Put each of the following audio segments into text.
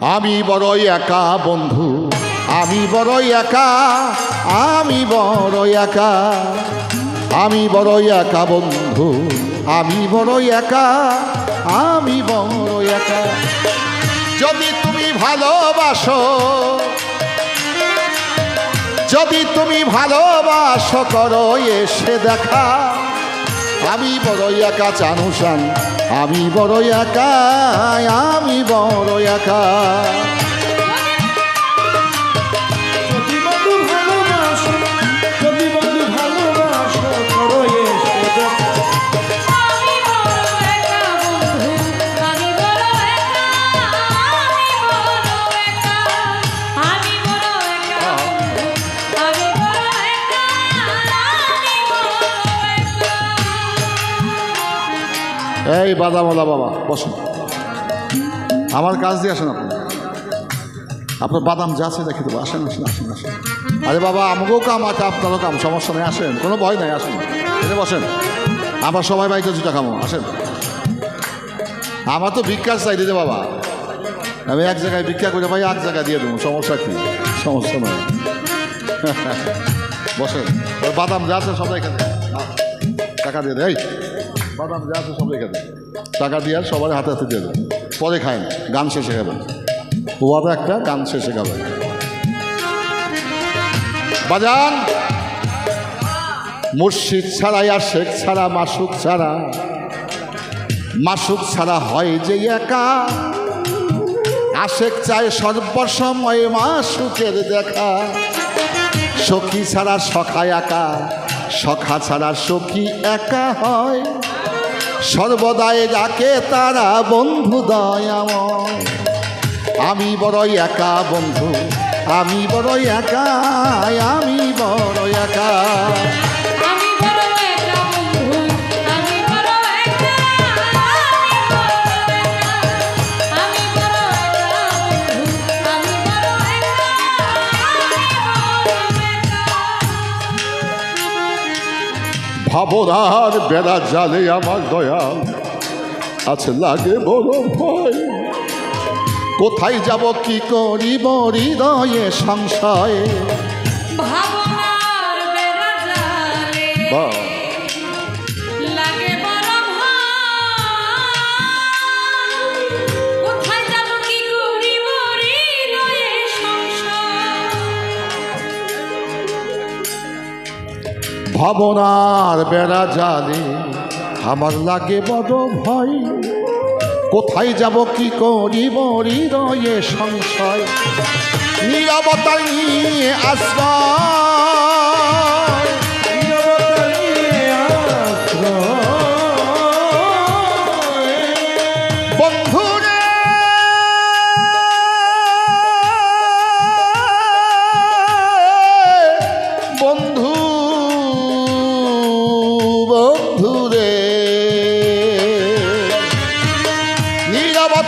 আমি বড়ই একা বন্ধু, আমি বড়ই একা, আমি বড়ই একা, আমি বড়ই একা বন্ধু, আমি বড়ই একা, আমি বড়ই একা। যদি তুমি ভালোবাসো, যদি তুমি ভালোবাসো, করো এসে দেখা। আমি বড় একা চানুসান আমি বড়ই একা আমি বড় একা এই বাদামওয়ালা বাবা, বসুন। আমার কাজ দিয়ে আসেন আপনি। আপনার বাদাম যা আছে দেখে দেবো। আসেন আসেন আসেন আসেন। আরে বাবা আমাকেও কাম আছে, আপনারও কাম, সমস্যা নেই, আসেন। কোনো ভয় নাই, আসেন। এসে বসেন। আমরা সবাই বাইকে জুটা খামো, আসেন। আমার তো ভিক্ষার চাই দিতে বাবা। আমি এক জায়গায় ভিক্ষা করে ভাই এক জায়গায় দিয়ে দেবো, সমস্যা কি? সমস্যা নয় বসেন। বাদাম যা আছে সবাই টাকা দিয়ে দেয় বাদাম যা আছে সবাই এখানে টাকা দিয়ে আর সবার হাতে হাতে দিয়ে দেবেন পরে খায় না। গান শেষে খাবেন ওয়াদা একটা গান শেষে খাবেন বাজান! মুর্শিদ ছাড়াই আর শেখ ছাড়া মাসুক ছাড়া। মাসুক ছাড়া হয় যে একা। আশেক চায় সর্বসময় মাসুকের দেখা। সখী ছাড়া সখা একা। সখা ছাড়া সখী একা হয়। সর্বদাই ডাকে তারা বন্ধু দয়াময়। আমি বড়ই একা বন্ধু, আমি বড়ই একা আমি বড় একা। ভাবনার বেড়া জালে আমার দয়াল। আছে লাগে বড় ভয়। কোথায় যাব কি করিব হৃদয়ে সংশয়? ভাবনার বেড়া জালে। বা ভাবনার বেড়া জালে, আমার লাগে বড় ভয়। কোথায় যাব, কি করি মরি রয়ে সংশয়। নিরবতা নিয়ে আশ্রয়।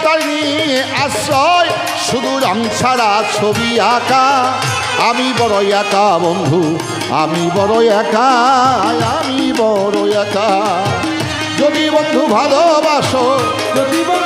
নিয়ে আশ্রয়, শুধু রং ছাড়া ছবি আঁকা। আমি বড় একা, বন্ধু, আমি বড় একা, আমি বড় একা। যদি বন্ধু ভালোবাসো, যদি বন্ধু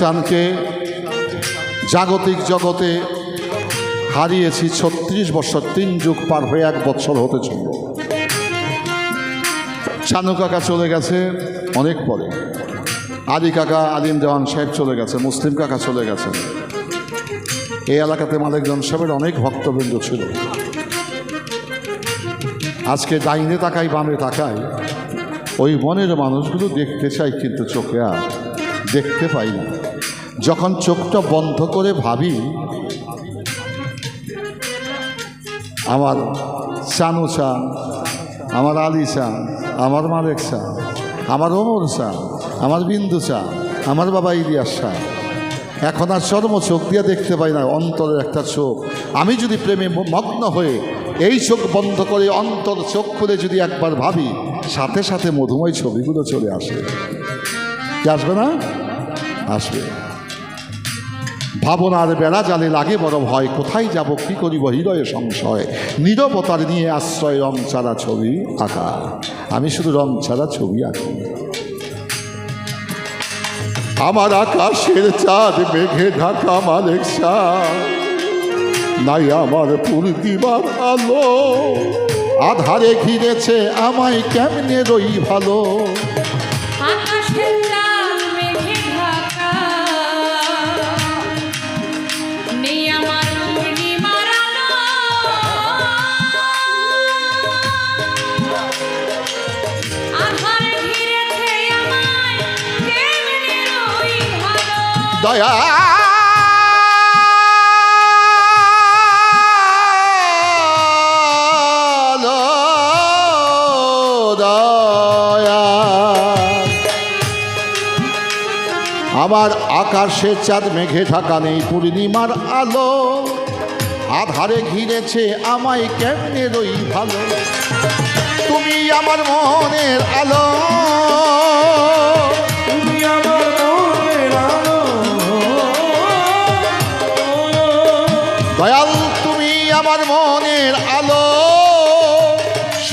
চানকে জাগতিক জগতে হারিয়েছি ছত্রিশ বছর, তিন যুগ পার হয়ে এক বছর হতে চলল। শানু কাকা চলে গেছে অনেক পরে। আদি কাকা আদিম দেওয়ান সাহেব চলে গেছে, মুসলিম কাকা চলে গেছে। এই এলাকাতে মালিক জন সাহেবের অনেক ভক্তবৃন্দ ছিল। আজকে ডাইনে তাকাই বামে তাকাই ওই মনের মানুষগুলো দেখতে চাই কিন্তু চোখে আর। দেখতে পাই না। যখন চোখটা বন্ধ করে ভাবি, আমার চানু চা আমার আলী চা আমার মালেক আমার ওমর চা আমার বিন্দু চা আমার বাবা ইলিয়াস শাহ, এখন আর চর্ম চোখ দিয়ে দেখতে পাই না, অন্তরের একটা চোখ। আমি যদি প্রেমে মগ্ন হয়ে এই চোখ বন্ধ করে অন্তর চোখ খুলে যদি একবার ভাবি, সাথে সাথে মধুময় ছবিগুলো চলে আসে। কি আসবে না? আসবে। ভাবনার বেড়া জালে লাগে বড় ভয় কোথায় যাব, কি করিব হৃদয়ে সংশয়? নীরবতার নিয়ে আশ্রয় রং ছাড়া ছবি আঁকা। আমি শুধু রং ছাড়া ছবি আঁকি। আমার আকাশের চাঁদ মেঘে ঢাকা মালিক নাই আমার পূর্ণিমার আলো। আধারে ঘিরেছে আমায় কেমনে রই ভালো? আমার আকাশে চাঁদ, মেঘে ঢাকা নেই পূর্ণিমার আলো। আধারে ঘিরেছে আমায় কেমনে রই ভালো? তুমি আমার মনের আলো।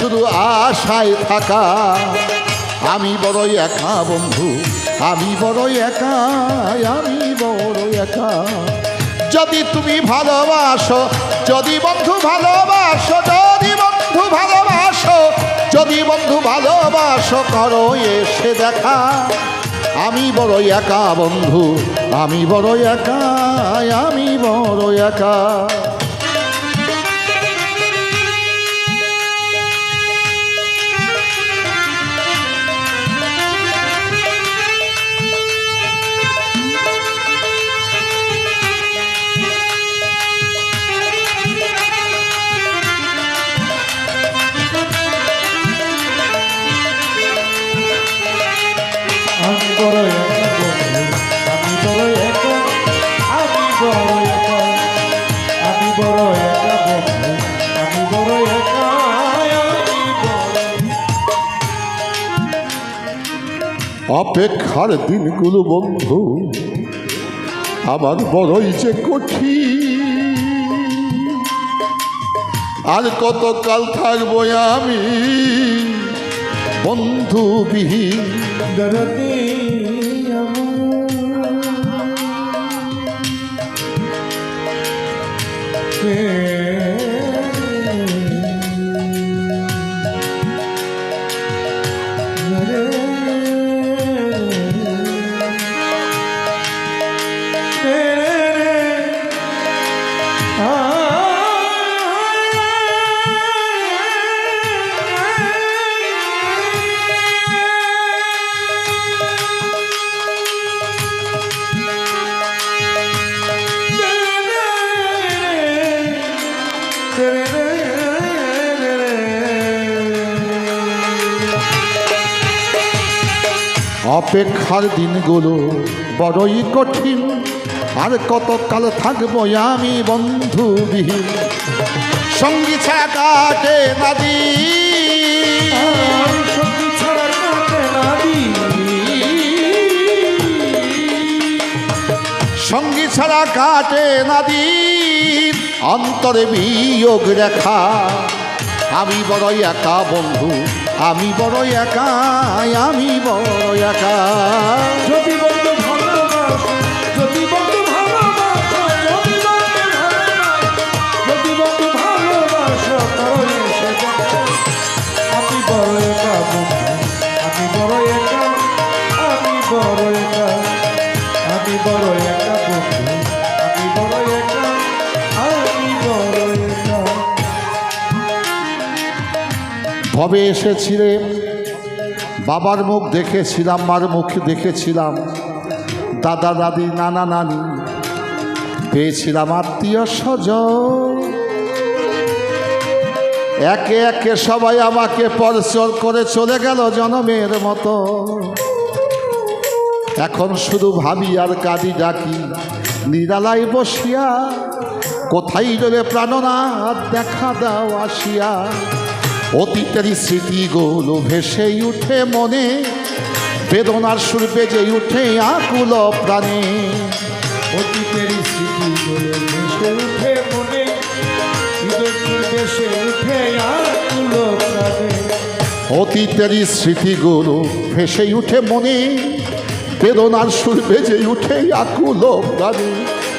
শুধু আশায় থাকা। আমি বড়ই একা বন্ধু, আমি বড়ই একা, আমি বড় একা। যদি তুমি ভালোবাসো, যদি বন্ধু ভালোবাসো, যদি বন্ধু ভালোবাসো, যদি বন্ধু ভালোবাসো, করো এসে দেখা। আমি বড় একা বন্ধু, আমি বড় একা, আমি বড় একা। বড় বন্ধু, আমি বড় একা আমি বড় একা আমি বড় একা বন্ধু আমি বড় একা অপেক্ষার দিনগুলো বন্ধু আমার বড়ই যে কঠিন। আর কতকাল থাকব আমি বন্ধুবিহীন? অপেক্ষার দিনগুলো বড়ই কঠিন। আর কতকাল থাকব আমি বন্ধুবিহীন। সঙ্গী ছাড়া কাটে নদী সঙ্গী ছাড়া কাটে নদী অন্তরে বিয়োগ রেখা। আমি বড় একা বন্ধু। আমি বড় একা আমি বড় একা। যদি ভবে এসেছিলে? বাবার মুখ দেখেছিলাম, মার মুখ দেখেছিলাম। দাদা, দাদি, নানা, নানি, পেয়েছিলাম আত্মীয় স্বজন। একে একে সবাই আমাকে পরচর করে চলে গেল জনমের মতো। এখন শুধু ভাবি আর কাঁদি ডাকি নিরালাই বসিয়া, কোথায় রবে প্রাণনাথ দেখা দাও আসিয়া। অতীতের স্মৃতিগুলো ভেসে উঠে মনে, বেদনার সুর বেজে উঠে আকুল প্রাণে। অতীতের স্মৃতিগুলো ভেসে উঠে উঠে স্মৃতিগুলো ভেসে উঠে মনে, বেদনার সুর বেজে উঠে আকুল প্রাণে।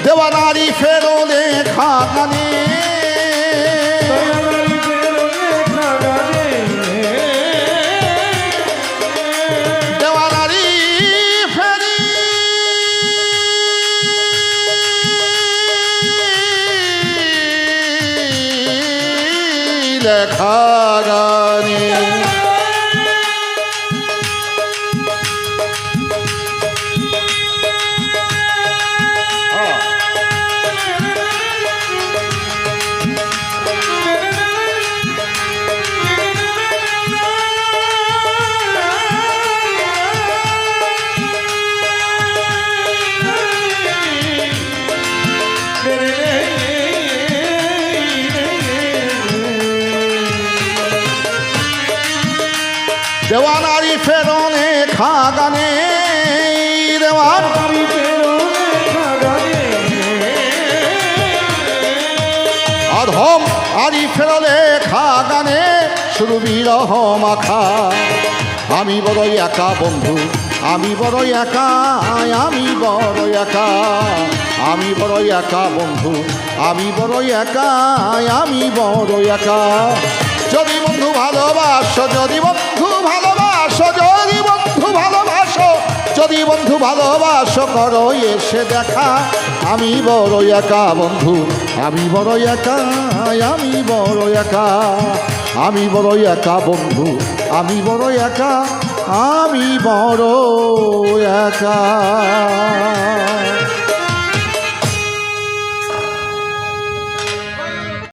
দেওয়ানারি ফেরো লেখা লেখা গানে দেওয়ানারি ফেরনে খাগানে দেওয়ান দয়ালারি বেরোনে খাগানে। অধম আরি ফেরলে খাগানে শুরু বিরহ মাখা আমি বড়ই একা বন্ধু আমি বড়ই একা আমি বড় একা। আমি বড়ই একা বন্ধু আমি বড়ই একা আমি বড় একা। যদি বন্ধু ভালোবাসো যদি বন্ধু ভালোবাসো যদি বন্ধু ভালোবাসো, যদি বন্ধু ভালোবাসো করো এসে দেখা। আমি বড় একা বন্ধু, আমি বড় একা, আমি বড় একা। আমি বড় একা বন্ধু, আমি বড় একা, আমি বড় একা।